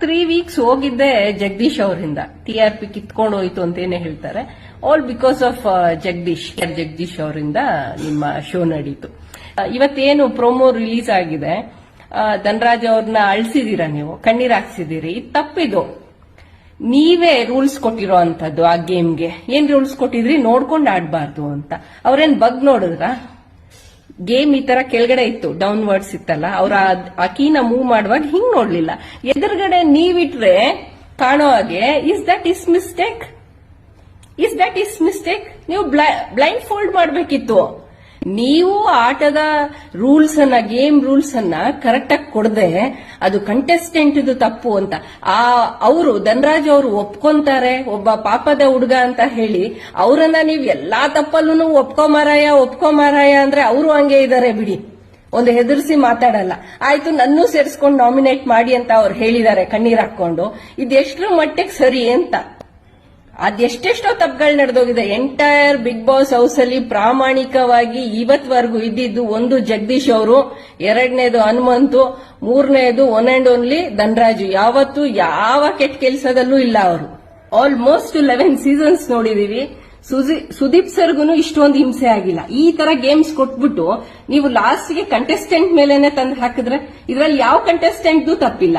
Three weeks ಹೋಗಿದ್ದೆ ಜಗದೀಶ್ ಅವರಿಂದ. T R P ಕಿತ್ಕೊಂಡು ಹೋಯ್ತು ಅಂತೇನೆ ಹೇಳ್ತಾರೆ. All because of Jagadish Jagadish ಅವರಿಂದ ನಿಮ್ಮ ಶೋ ನಡೀತು. ಆ, ಇವತ್ತೇನು ಪ್ರೋಮೋ ರಿಲೀಸ್ ಆಗಿದೆ? ಆ, ಧನರಾಜ್ ಅವ್ರನ್ನ ಅಳಿಸಿದೀರಾ ನೀವು? ಕಣ್ಣೀರ್ ಹಾಕ್ಸಿದೀರಿ? ತಪ್ಪಿದು. ನೀವೇ ರೂಲ್ಸ್ ಕೊಟ್ಟಿರೋ ಅಂತದ್ದು ಆ ಗೇಮ್ಗೆ ಏನ್ ರೂಲ್ಸ್ ಕೊಟ್ಟಿದ್ರಿ? ನೋಡ್ಕೊಂಡು ಆಡಬಾರ್ದು ಅಂತ. ಅವ್ರೇನ್ ಬಗ್ ನೋಡಿದ್ರ? ಗೇಮ್ ಈ ತರ ಕೆಳಗಡೆ ಇತ್ತು ಡೌನ್ ವರ್ಡ್ಸ್ ಇತ್ತಲ್ಲ, ಅವ್ರ ಕೀನ ಮೂವ್ ಮಾಡುವಾಗ ಹಿಂಗ್ ನೋಡ್ಲಿಲ್ಲ. ಎದುರುಗಡೆ ನೀವಿಟ್ರೆ ಕಾಣೋ ಹಾಗೆ is that is mistake is that is mistake ನೀವು ಬ್ಲೈಂಡ್ ಫೋಲ್ಡ್ ಮಾಡ್ಬೇಕಿತ್ತು. ನೀವು ಆಟದ ರೂಲ್ಸ್ ಅನ್ನ ಗೇಮ್ ರೂಲ್ಸ್ ಅನ್ನ ಕರೆಕ್ಟ್ ಆಗಿ ಕೊಡದೆ ಅದು ಕಂಟೆಸ್ಟೆಂಟ್ ತಪ್ಪು ಅಂತ. ಆ, ಅವರು, ಧನರಾಜ್ ಅವರು ಒಪ್ಕೊಂತಾರೆ, ಒಬ್ಬ ಪಾಪದ ಹುಡುಗ ಅಂತ ಹೇಳಿ, ಅವರನ್ನ ನೀವು ಎಲ್ಲಾ ತಪ್ಪಲ್ಲೂ ಒಪ್ಕೊ ಮಾರಾಯ ಒಪ್ಕೊ ಮಾರಾಯ ಅಂದ್ರೆ ಅವರು ಹಂಗೆ ಇದಾರೆ ಬಿಡಿ. ಒಂದು ಹೆದರ್ಸಿ ಮಾತಾಡಲ್ಲ. ಆಯ್ತು, ನನ್ನೂ ಸೇರಿಸ್ಕೊಂಡು ನಾಮಿನೇಟ್ ಮಾಡಿ ಅಂತ ಅವ್ರು ಹೇಳಿದ್ದಾರೆ, ಕಣ್ಣೀರ್ ಹಾಕೊಂಡು ಇದೆಷ್ಟರ ಮಟ್ಟಿಗೆ ಸರಿ ಅಂತ. ಅದೆಷ್ಟೆಷ್ಟೋ ತಪ್ಪುಗಳು ನಡೆದೋಗಿದೆ. ಎಂಟೈರ್ ಬಿಗ್ ಬಾಸ್ ಹೌಸ್ ಅಲ್ಲಿ ಪ್ರಾಮಾಣಿಕವಾಗಿ ಇವತ್ವರೆಗೂ ಇದ್ದಿದ್ದು ಒಂದು ಜಗದೀಶ್ ಅವರು, ಎರಡನೇದು ಹನುಮಂತು, ಮೂರನೇದು ಒನ್ ಅಂಡ್ ಓನ್ಲಿ ಧನರಾಜು. ಯಾವತ್ತು ಯಾವ ಕೆಟ್ಟ ಕೆಲಸದಲ್ಲೂ ಇಲ್ಲ ಅವರು. ಆಲ್ಮೋಸ್ಟ್ ಲೆವೆನ್ ಸೀಸನ್ಸ್ ನೋಡಿದೀವಿ. ಸುದೀಪ್ ಸರ್ಗುನು ಇಷ್ಟೊಂದು ಹಿಂಸೆ ಆಗಿಲ್ಲ. ಈ ತರ ಗೇಮ್ಸ್ ಕೊಟ್ಬಿಟ್ಟು ನೀವು ಲಾಸ್ಟ್ಗೆ ಕಂಟೆಸ್ಟೆಂಟ್ ಮೇಲೆನೆ ತಂದು ಹಾಕಿದ್ರೆ ಇದರಲ್ಲಿ ಯಾವ ಕಂಟೆಸ್ಟೆಂಟ್ದು ತಪ್ಪಿಲ್ಲ.